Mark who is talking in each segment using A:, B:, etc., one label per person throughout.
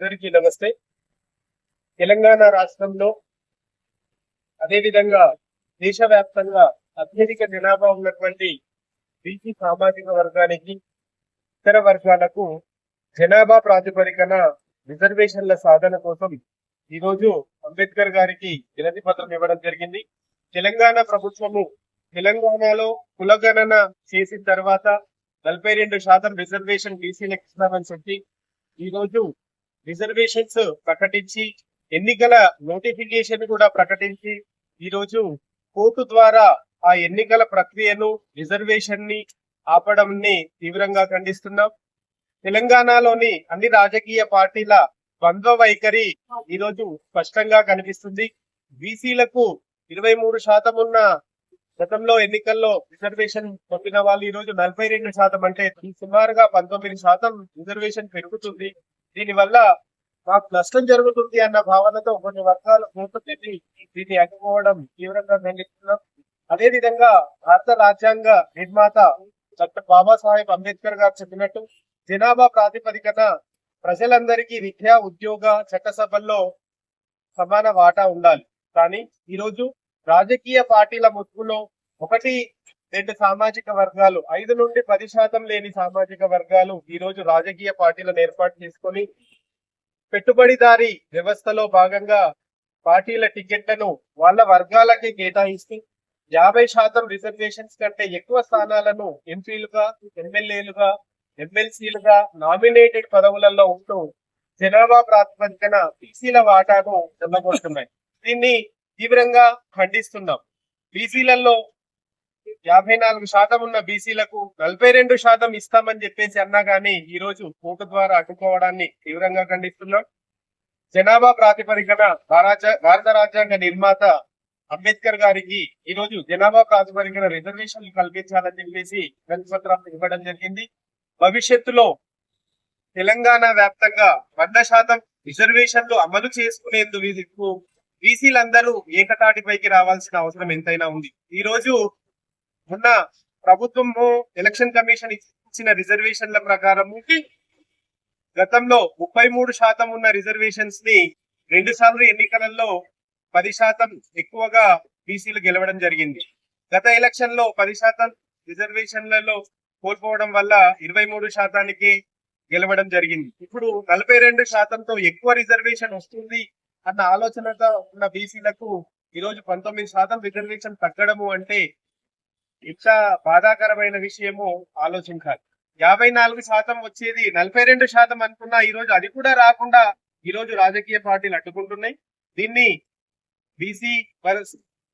A: అందరికీ నమస్తే. తెలంగాణ రాష్ట్రంలో అదేవిధంగా దేశవ్యాప్తంగా అత్యధిక జనాభా ఉన్నటువంటి బీసీ సామాజిక వర్గానికి ఇతర వర్గాలకు జనాభా ప్రాతిపదికన రిజర్వేషన్ల సాధన కోసం ఈరోజు అంబేద్కర్ గారికి వినతి పత్రం ఇవ్వడం జరిగింది. తెలంగాణ ప్రభుత్వము తెలంగాణలో కులగణన చేసిన తర్వాత నలభై రెండు శాతం రిజర్వేషన్ బీసీలకు ఇస్తామని చెప్పి ఈ రోజు రిజర్వేషన్స్ ప్రకటించి ఎన్నికల నోటిఫికేషన్ కూడా ప్రకటించి ఈ రోజు కోర్టు ద్వారా ఆ ఎన్నికల ప్రక్రియను రిజర్వేషన్ని ఆపడంని తీవ్రంగా ఖండిస్తున్నాం. తెలంగాణలోని అన్ని రాజకీయ పార్టీల ద్వంద్వ వైఖరి ఈ రోజు స్పష్టంగా కనిపిస్తుంది. బీసీలకు ఇరవై మూడు శాతం ఉన్న గతంలో ఎన్నికల్లో రిజర్వేషన్ పొందిన వాళ్ళు ఈ రోజు నలభై రెండు శాతం అంటే సుమారుగా పంతొమ్మిది శాతం రిజర్వేషన్ పెరుగుతుంది. దీనివల్ల మాకు నష్టం జరుగుతుంది అన్న భావనతో కొన్ని వర్గాలు ఓటు దీన్ని అడ్డుకోవడం తీవ్రంగా ఖండిస్తున్నాం. అదే విధంగా భారత రాజ్యాంగ నిర్మాత డాక్టర్ బాబాసాహెబ్ అంబేద్కర్ గారు చెప్పినట్టు జనాభా ప్రాతిపదికన ప్రజలందరికీ విద్యా ఉద్యోగ చట్టసభల్లో సమాన వాటా ఉండాలి. కానీ ఈరోజు రాజకీయ పార్టీల ముసుగులో ఒకటి రెండు సామాజిక వర్గాలు ఐదు నుండి పది శాతం లేని సామాజిక వర్గాలు ఈ రోజు రాజకీయ పార్టీలను ఏర్పాటు చేసుకొని పెట్టుబడిదారి వ్యవస్థలో భాగంగా పార్టీల టికెట్లను వాళ్ళ వర్గాలకే కేటాయిస్తూ యాభై శాతం రిజర్వేషన్స్ కంటే ఎక్కువ స్థానాలను ఎంపీలుగా ఎమ్మెల్యేలుగా ఎమ్మెల్సీలుగా నామినేటెడ్ పదవులలో ఉంటూ జనాభా ప్రాతిపదికన బీసీల వాటాను చెల్లగొడుతున్నాయి దీన్ని తీవ్రంగా ఖండిస్తున్నాం. బీసీలలో యాభై నాలుగు శాతం ఉన్న బీసీలకు నలభై రెండు శాతం ఇస్తామని చెప్పేసి అన్నా గానీ ఈ రోజు కోర్టు ద్వారా అడ్డుకోవడాన్ని తీవ్రంగా ఖండిస్తున్నాం. జనాభా ప్రాతిపదికన భారత- రాజ్యాంగ నిర్మాత అంబేద్కర్ గారికి ఈ రోజు జనాభా ప్రాతిపదికన రిజర్వేషన్లు కల్పించాలని చెప్పేసి పత్రం ఇవ్వడం జరిగింది. భవిష్యత్తులో తెలంగాణ వ్యాప్తంగా వంద శాతం రిజర్వేషన్లు అమలు చేసుకునేందుకు బీసీలందరూ ఏకతాటిపైకి రావాల్సిన అవసరం ఎంతైనా ఉంది. ఈ రోజు మొన్న ప్రభుత్వము ఎలక్షన్ కమిషన్ ఇచ్చిన రిజర్వేషన్ల ప్రకారము గతంలో ముప్పై మూడు శాతం ఉన్న రిజర్వేషన్స్ని రెండు సార్లు ఎన్నికలలో పది శాతం ఎక్కువగా బీసీలు గెలవడం జరిగింది. గత ఎలక్షన్లో పది శాతం రిజర్వేషన్లలో కోల్పోవడం వల్ల ఇరవై మూడు శాతానికి గెలవడం జరిగింది. ఇప్పుడు నలభై రెండు శాతంతో ఎక్కువ రిజర్వేషన్ వస్తుంది అన్న ఆలోచనతో ఉన్న బీసీలకు ఈ రోజు పంతొమ్మిది శాతం రిజర్వేషన్ తగ్గడము అంటే ఇంకా బాధాకరమైన విషయము ఆలోచించాలి. యాభై నాలుగు శాతం వచ్చేది నలభై రెండు శాతం అనుకున్నా ఈ రోజు అది కూడా రాకుండా ఈ రోజు రాజకీయ పార్టీలు అడ్డుకుంటున్నాయి. దీన్ని బీసీ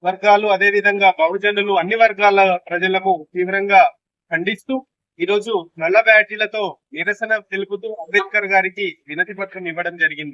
A: వర్గాలు అదే విధంగా బహుజనులు అన్ని వర్గాల ప్రజలకు తీవ్రంగా ఖండిస్తూ ఈ రోజు నల్ల బ్యాటరీలతో నిరసన తెలుపుతూ అంబేద్కర్ గారికి వినతి పత్రం ఇవ్వడం జరిగింది.